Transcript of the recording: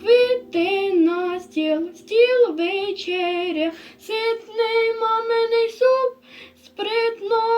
квіти на стіл, стіл вечеря, ситний маминий суп, спритно.